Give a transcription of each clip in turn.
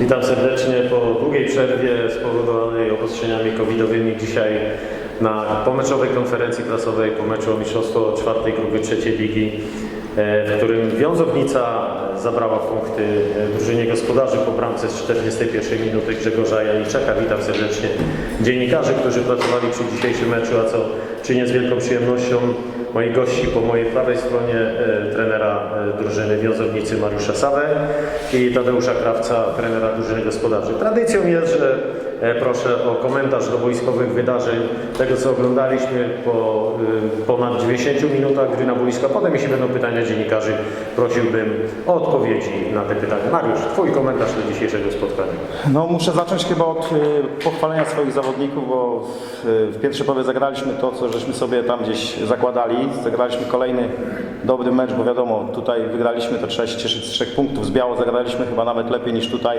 Witam serdecznie po długiej przerwie spowodowanej obostrzeniami covidowymi. Dzisiaj na pomeczowej konferencji prasowej po meczu o mistrzostwo czwartej grupy trzeciej ligi, e, w którym Wiązownica zabrała punkty e, drużynie gospodarzy po bramce z 41 minuty Grzegorza Janiczaka. Witam serdecznie dziennikarzy, którzy pracowali przy dzisiejszym meczu, a co czynię z wielką przyjemnością moich gości po mojej prawej stronie e, trenera e, drużyny Wiązownicy Mariusza Sawę i Tadeusza Krawca, trenera drużyny gospodarzy. Tradycją jest, że proszę o komentarz do wojskowych wydarzeń, tego co oglądaliśmy po y, ponad 90 minutach gry na boisku, a potem jeśli będą pytania dziennikarzy, prosiłbym o odpowiedzi na te pytania. Mariusz, Twój komentarz do dzisiejszego spotkania. No muszę zacząć chyba od y, pochwalenia swoich zawodników, bo w, w pierwszej połowie zagraliśmy to, co żeśmy sobie tam gdzieś zakładali. Zagraliśmy kolejny dobry mecz, bo wiadomo, tutaj wygraliśmy, to trzeba się cieszyć z trzech punktów. Z Biało zagraliśmy chyba nawet lepiej niż tutaj,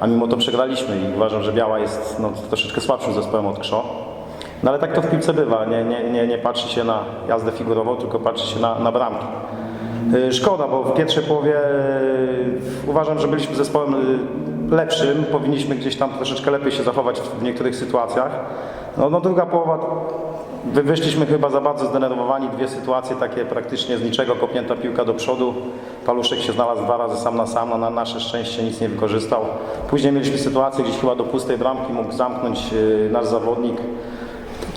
a mimo to przegraliśmy i uważam, że Biała jest no, troszeczkę słabszym zespołem od Krzo. No ale tak to w piłce bywa, nie, nie, nie, nie patrzy się na jazdę figurową, tylko patrzy się na, na bramki. Y, Szkoda, bo w pierwszej połowie y, uważam, że byliśmy zespołem y, lepszym. Powinniśmy gdzieś tam troszeczkę lepiej się zachować w niektórych sytuacjach. No, no druga połowa, wyszliśmy chyba za bardzo zdenerwowani. Dwie sytuacje takie praktycznie z niczego, kopnięta piłka do przodu. Paluszek się znalazł dwa razy sam na sam, no, na nasze szczęście nic nie wykorzystał. Później mieliśmy sytuację gdzieś chyba do pustej bramki, mógł zamknąć y, nasz zawodnik.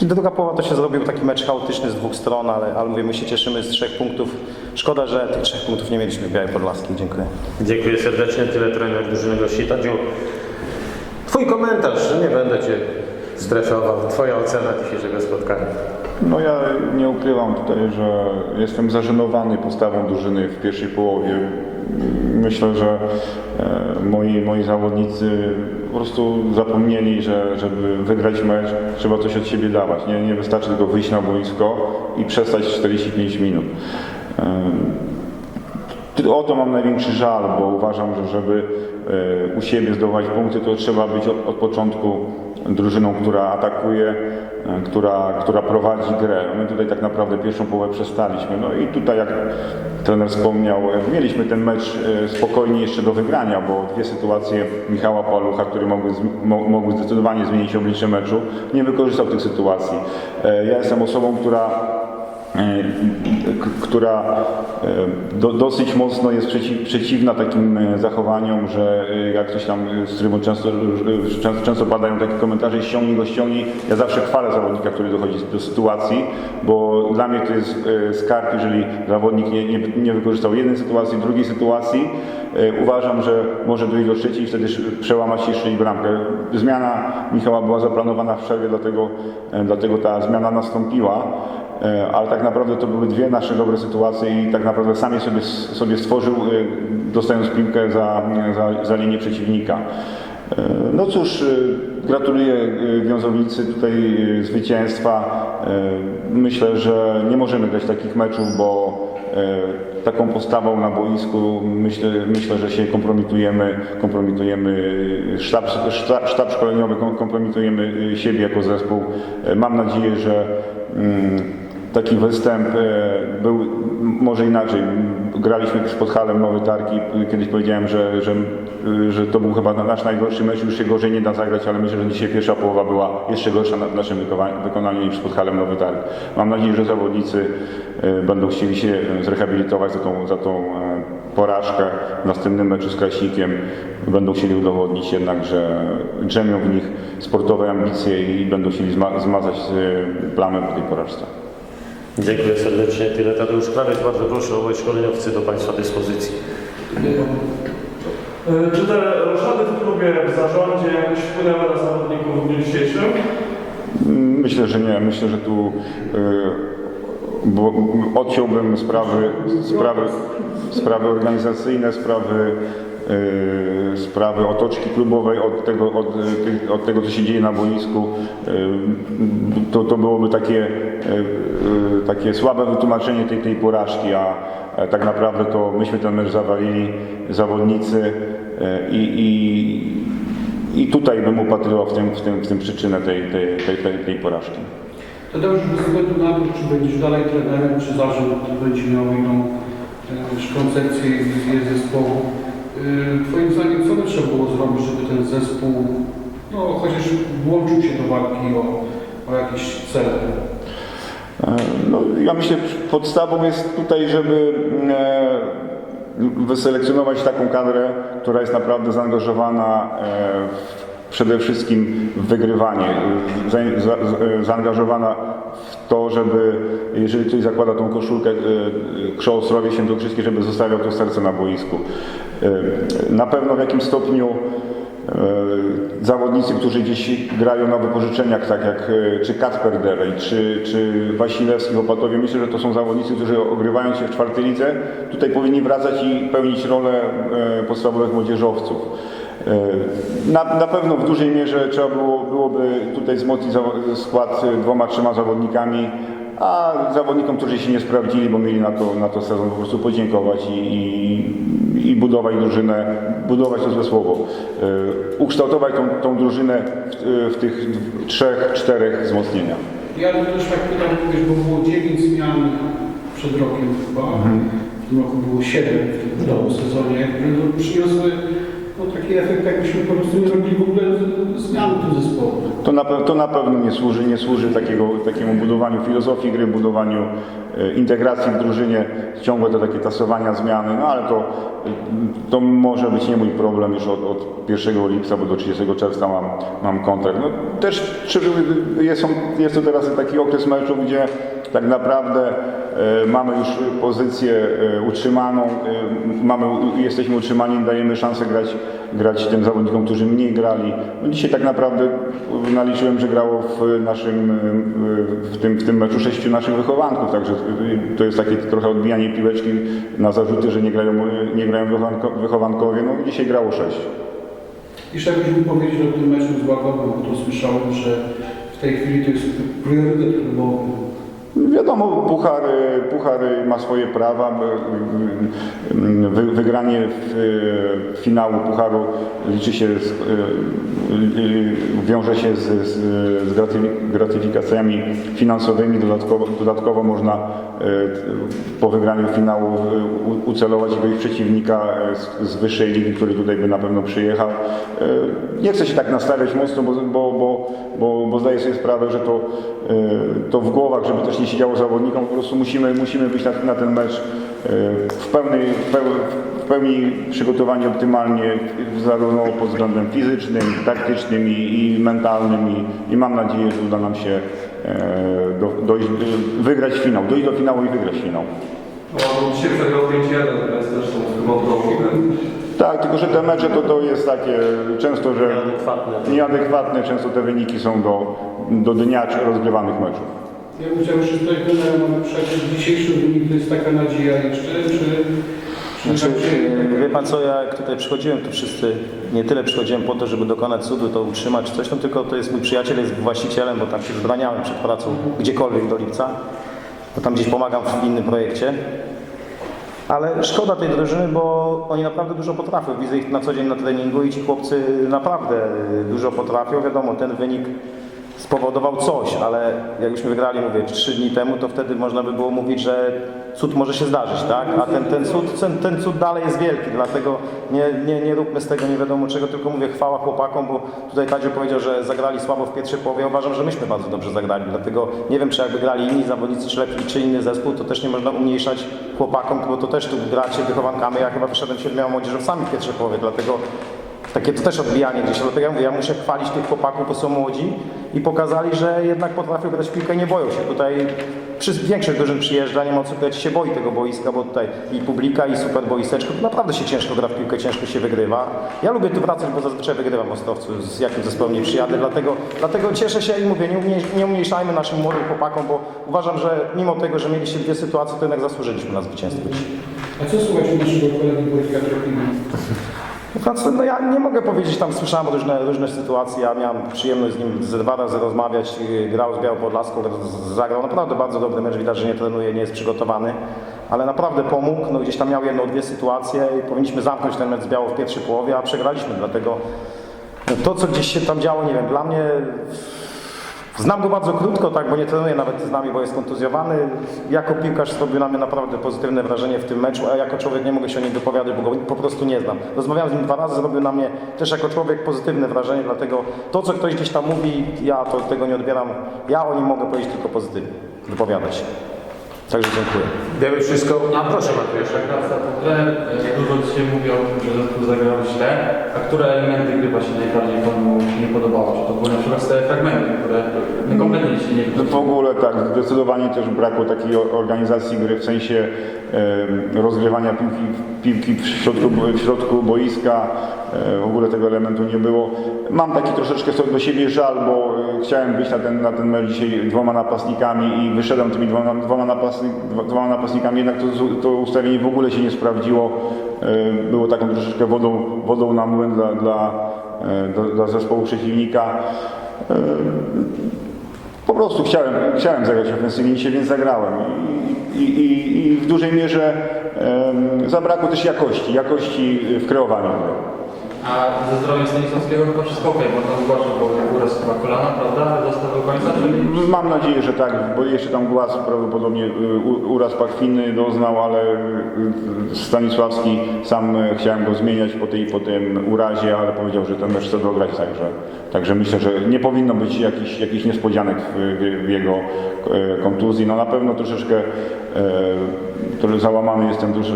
I druga połowa to się zrobił taki mecz chaotyczny z dwóch stron, ale, ale mówię, my się cieszymy z trzech punktów. Szkoda, że tych trzech punktów nie mieliśmy w Białej Podlaskiej. Dziękuję. Dziękuję serdecznie, tyle trener drużyny gości. Tadziu, Twój komentarz, nie będę Cię stresował, Twoja ocena dzisiejszego spotkania. No ja nie ukrywam tutaj, że jestem zażenowany postawą drużyny w pierwszej połowie. Myślę, że e, moi, moi zawodnicy po prostu zapomnieli, że żeby wygrać mecz trzeba coś od siebie dawać. Nie, nie wystarczy tylko wyjść na boisko i przestać 45 minut. E, O to mam największy żal, bo uważam, że żeby e, u siebie zdobywać punkty, to trzeba być od, od początku drużyną, która atakuje, e, która, która prowadzi grę. My tutaj tak naprawdę pierwszą połowę przestaliśmy. No i tutaj, jak trener wspomniał, e, mieliśmy ten mecz e, spokojnie jeszcze do wygrania, bo dwie sytuacje Michała Palucha, które mogły, mogły zdecydowanie zmienić oblicze meczu, nie wykorzystał tych sytuacji. Ja jestem osobą, która która e, do, dosyć mocno jest przeciw, przeciwna takim e, zachowaniom, że e, jak ktoś tam e, z trybu często, e, często, często padają takie komentarze ściągnij go, ściągnij. Ja zawsze chwalę zawodnika, który dochodzi do sytuacji, bo dla mnie to jest e, skarb, jeżeli zawodnik nie, nie, nie wykorzystał jednej sytuacji, drugiej sytuacji. E, Uważam, że może dojść do trzeciej i wtedy przełamać jeszcze i bramkę. Zmiana Michała była zaplanowana w przerwie, dlatego, e, dlatego ta zmiana nastąpiła. E, ale tak naprawdę to były dwie nasze dobre sytuacje i tak naprawdę sam je sobie, sobie stworzył, e, dostając piłkę za, za, za linię przeciwnika. E, No cóż, gratuluję Wiązownicy tutaj zwycięstwa. Myślę, że nie możemy grać takich meczów, bo taką postawą na boisku myślę, myślę że się kompromitujemy, kompromitujemy sztab, sztab, sztab szkoleniowy, kom- kompromitujemy siebie jako zespół. Mam nadzieję, że mm, taki występ e, był może inaczej. Graliśmy z Podhalem Nowy Targ kiedyś powiedziałem, że, że, że to był chyba nasz najgorszy mecz, już się gorzej nie da zagrać, ale myślę, że dzisiaj pierwsza połowa była jeszcze gorsza w naszym wykonaniu niż z Podhalem Nowy Targ. Mam nadzieję, że zawodnicy e, będą chcieli się zrehabilitować za tą, za tą e, porażkę w następnym meczu z Kraśnikiem. Będą chcieli udowodnić jednak, że drzemią w nich sportowe ambicje i będą chcieli zma- zmazać e, plamę po tej porażce. Dziękuję serdecznie, tyle Tadeusz Krawiec. Bardzo proszę, obaj szkoleniowcy do Państwa dyspozycji. Czy te roszady w klubie, w zarządzie jakoś wpłynęły na zawodników w dniu dzisiejszym? Myślę, że nie. Myślę, że tu y, bo, odciąłbym sprawy, sprawy, sprawy organizacyjne, sprawy, sprawy otoczki klubowej od tego, od, y, od tego, co się dzieje na boisku. Y, to, to byłoby takie, y, y, takie słabe wytłumaczenie tej, tej porażki, a tak naprawdę to myśmy ten mecz zawalili, zawodnicy y, i, i, i tutaj bym upatrywał w tym, w tym, w tym przyczynę tej, tej, tej, tej, tej porażki. Tadeusz, bez względu na to, czy będziesz dalej trenerem, czy zarząd będzie miał inną e, koncepcję i zespołu, Twoim zdaniem, co by trzeba było zrobić, żeby ten zespół, no chociaż włączył się do walki o, o jakiś cel? E, No, ja myślę, podstawą jest tutaj, żeby e, wyselekcjonować taką kadrę, która jest naprawdę zaangażowana e, w, przede wszystkim w wygrywanie, za, za, za- zaangażowana w to, żeby jeżeli ktoś zakłada tą koszulkę e, e, Krzo Ostrowie Świętokrzyskie, żeby zostawiał to serce na boisku. E, Na pewno w jakim stopniu E, zawodnicy, którzy gdzieś grają na wypożyczeniach, tak jak e, czy Kacper Dewej, czy, czy Wasilewski w Opatowie, myślę, że to są zawodnicy, którzy ogrywając się w czwartej lidze, tutaj powinni wracać i pełnić rolę podstawowych młodzieżowców. Na, na pewno w dużej mierze trzeba było, byłoby tutaj wzmocnić skład dwoma, trzema zawodnikami, a zawodnikom, którzy się nie sprawdzili, bo mieli na to, na to sezon po prostu podziękować i, i, i budować drużynę, budować to zmysłowo, e, ukształtować tą, tą drużynę w, w tych trzech, czterech wzmocnieniach. Ja też tak pytam, bo było 9 zmian przed rokiem chyba, w tym roku było 7 w tym sezonie, które przyniosły no, taki efekt, jakbyśmy po prostu nie robili w ogóle zmian w tym zespole. To na, to na pewno nie służy, nie służy takiego, takiemu budowaniu filozofii gry, budowaniu e, integracji w drużynie, ciągłe te takie tasowania, zmiany, no ale to, e, to może być nie mój problem już od, od 1 lipca, bo do 30 czerwca mam, mam kontrakt. No, też jest, jest to teraz taki okres meczu, gdzie tak naprawdę e, mamy już pozycję e, utrzymaną, e, mamy, jesteśmy utrzymani, dajemy szansę grać, grać tym zawodnikom, którzy mniej grali. No dzisiaj tak naprawdę naliczyłem, że grało w naszym, w tym, w tym meczu sześciu naszych wychowanków, także to jest takie trochę odbijanie piłeczki na zarzuty, że nie grają, nie grają wychowanko, wychowankowie. No dzisiaj grało sześć. Jeszcze jakbyś mógł powiedzieć o tym meczu z Łagową, bo to słyszałem, że w tej chwili to jest priorytet klubowy. Wiadomo, puchar, puchar ma swoje prawa. Wy, wygranie w, finału pucharu liczy się, z, wiąże się z, z, z gratyfi- gratyfikacjami finansowymi. Dodatkowo, dodatkowo można e, po wygraniu finału ucelować jakiegoś przeciwnika e, z, wyższej ligi, który tutaj by na pewno przyjechał. E, Nie chcę się tak nastawiać mocno, bo, bo, bo, bo, bo zdaję sobie sprawę, że to, e, to w głowach, żeby też nie siedziało zawodnikom, po prostu musimy, musimy być na, na ten mecz e, w pełnej, w peł- w pełni przygotowani optymalnie, zarówno pod względem fizycznym, taktycznym i, i mentalnym i, i mam nadzieję, że uda nam się e, do, dojść, wygrać finał, dojść do finału i wygrać finał. No, dzisiaj przegrał 5-1, więc też są chyba. Tak, tylko że te mecze to, to jest takie często, że Nieadekwatne. nieadekwatne, często te wyniki są do, do dnia czy rozgrywanych meczów. Ja bym chciał jeszcze tutaj trenerem przecież dzisiejszy wynik to jest taka nadzieja jeszcze, czy, czy Znaczy, tak e, wie pan co, ja jak tutaj przychodziłem, to wszyscy, nie tyle przychodziłem po to, żeby dokonać cudu, to utrzymać coś tam, tylko to jest mój przyjaciel, jest właścicielem, bo tam się zbraniałem przed pracą gdziekolwiek do lipca, bo tam gdzieś pomagam w innym projekcie. Ale szkoda tej drużyny, bo oni naprawdę dużo potrafią. Widzę ich na co dzień na treningu i ci chłopcy naprawdę dużo potrafią. Wiadomo, ten wynik spowodował coś, ale jakbyśmy wygrali, mówię, trzy dni temu, to wtedy można by było mówić, że cud może się zdarzyć, tak? A ten, ten, cud, ten, ten cud dalej jest wielki, dlatego nie, nie, nie róbmy z tego nie wiadomo czego, tylko mówię chwała chłopakom, bo tutaj Tadziu powiedział, że zagrali słabo w pierwszej połowie. Uważam, że myśmy bardzo dobrze zagrali, dlatego nie wiem, czy jakby grali inni zawodnicy, czy lepsi, czy inny zespół, to też nie można umniejszać chłopakom, bo to też tu gracie wychowankami. Ja chyba wyszedłem siedmioma młodzieżowcami w pierwszej połowie, dlatego takie to też odbijanie gdzieś, dlatego ja mówię, ja muszę chwalić tych chłopaków, bo są młodzi i pokazali, że jednak potrafią grać piłkę, nie boją się. Tutaj większość drużyn przyjeżdża, nie ma co powiedzieć, się boi tego boiska, bo tutaj i publika, i super boiseczko, naprawdę się ciężko gra w piłkę, ciężko się wygrywa. Ja lubię tu wracać, bo zazwyczaj wygrywam w Ostrowcu, z jakim zespołem nie przyjadę, dlatego, dlatego cieszę się i mówię, nie, nie umniejszajmy naszym młodym chłopakom, bo uważam, że mimo tego, że mieliście dwie sytuacje, to jednak zasłużyliśmy na zwycięstwo. A co słuchać naszego kolegi Wojtka Tropina? Znaczy, no ja nie mogę powiedzieć, tam słyszałem różne, różne sytuacje, ja miałem przyjemność z nim ze dwa razy rozmawiać, yy, grał z Białopodlaską, z- zagrał naprawdę bardzo dobry mecz, widać, że nie trenuje, nie jest przygotowany, ale naprawdę pomógł, no gdzieś tam miał jedną, dwie sytuacje i powinniśmy zamknąć ten mecz z Biało w pierwszej połowie, a przegraliśmy, dlatego no, to, co gdzieś się tam działo, nie wiem, dla mnie Znam go bardzo krótko, tak, bo nie trenuje nawet z nami, bo jest kontuzjowany. Jako piłkarz zrobił na mnie naprawdę pozytywne wrażenie w tym meczu, a jako człowiek nie mogę się o nim wypowiadać, bo go po prostu nie znam. Rozmawiałem z nim dwa razy, zrobił na mnie też jako człowiek pozytywne wrażenie, dlatego to, co ktoś gdzieś tam mówi, ja to tego nie odbieram. Ja o nim mogę powiedzieć tylko pozytywnie, wypowiadać. Także dziękuję. Wiemy wszystko. A proszę Mateusz. Pierwsza klasa to trener. E, Dużo dzisiaj mówi o tym, że zespół zagrał źle. A które elementy gry właśnie najbardziej Panu nie podobało? Czy to były na przykład te fragmenty, które no, kompletnie się nie No w ogóle tak, zdecydowanie też brakło takiej organizacji gry w sensie rozgrywania piłki, piłki w, środku, w środku boiska. E, w ogóle tego elementu nie było. Mam taki troszeczkę sobie do siebie żal, bo e, chciałem wyjść na ten, na ten mecz dzisiaj dwoma napastnikami i wyszedłem tymi dwoma, dwoma, napastnik, dwoma napastnikami, jednak to, to ustawienie w ogóle się nie sprawdziło. E, było taką troszeczkę wodą, wodą na młyn dla, dla, dla, dla zespołu przeciwnika. Prostu chciałem, chciałem zagrać ofensywnie więc zagrałem. I, i, i, w dużej mierze em, zabrakło też jakości, jakości w kreowaniu. A ze zdrowiem Stanisławskiego chyba wszystko okej, bo tam zgłaszał, bo uraz chyba kolana, prawda? Został do końca, Mam nadzieję, że tak, bo jeszcze tam głaz prawdopodobnie y, uraz pachwiny doznał, ale y, Stanisławski sam y, chciałem go zmieniać po, tej, po tym urazie, ale powiedział, że ten mecz chce dograć, także, także myślę, że nie powinno być jakichś jakichś niespodzianek w, w, w jego kontuzji. No na pewno troszeczkę e, trochę załamany jestem duż, y,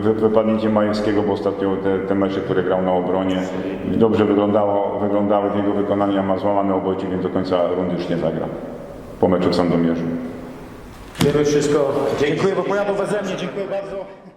wy- wypadnięciem Majewskiego, bo ostatnio te, te mecze, które grał na obronie dobrze wyglądało, wyglądały w jego wykonaniu, a ma złamane obojcie, więc do końca rundy już nie zagra po meczu w Sandomierzu. Wiemy wszystko. Dziękuję, bo pojadą beze mnie. Dziękuję bardzo.